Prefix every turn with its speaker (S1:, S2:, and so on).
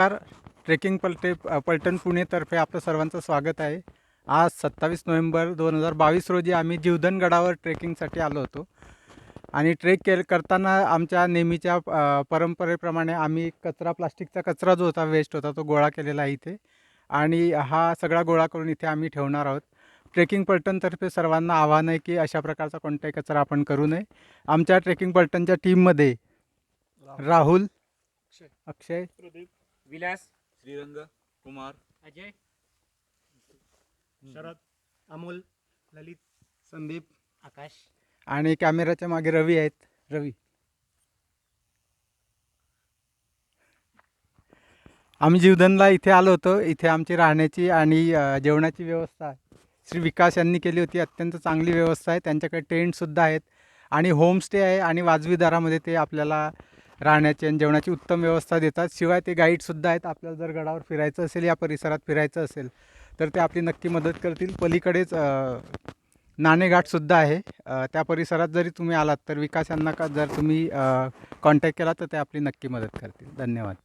S1: नमस्कार. ट्रेकिंग पलटे पलटण पुणेतर्फे आपलं सर्वांचं स्वागत आहे. आज सत्तावीस नोव्हेंबर दोन हजार बावीस रोजी आम्ही जीवधनगडावर ट्रेकिंगसाठी आलो होतो. आणि ट्रेक के करताना आमच्या नेहमीच्या परंपरेप्रमाणे आम्ही कचरा प्लास्टिकचा कचरा जो होता वेस्ट होता तो गोळा केलेला आहे इथे. आणि हा सगळा गोळा करून इथे आम्ही ठेवणार आहोत. ट्रेकिंग पलटणतर्फे सर्वांना आव्हान आहे की अशा प्रकारचा कोणताही कचरा आपण करू नये. आमच्या ट्रेकिंग पलटणच्या टीममध्ये राहुल अक्षय
S2: विलास.
S3: श्रीरंग कुमार.
S2: अजय.
S4: शरद अमोल ललित
S1: संदीप.
S2: आकाश.
S1: आणि कॅमेराच्या मागे रवी आहेत. रवी. आम्ही जीवधनला इथे आलो होतो. इथे आमची राहण्याची आणि जेवणाची व्यवस्था श्री विकास यांनी केली होती. अत्यंत चांगली व्यवस्था आहे. त्यांच्याकडे टेंटसुद्धा आहेत. आणि होमस्टे आहे आणि वाजवी दरामध्ये ते आपल्याला राहण्याची आणि जेवणाची उत्तम व्यवस्था देतात. शिवाय ते गाईडसुद्धा आहेत. आपल्याला जर गडावर फिरायचं असेल या परिसरात फिरायचं असेल तर ते आपली नक्की मदत करतील. पलीकडेच नाणेघाटसुद्धा आहे. त्या परिसरात जरी तुम्ही आलात तर विकास यांना का जर तुम्ही कॉन्टॅक्ट केला तर ते आपली नक्की मदत करतील. धन्यवाद.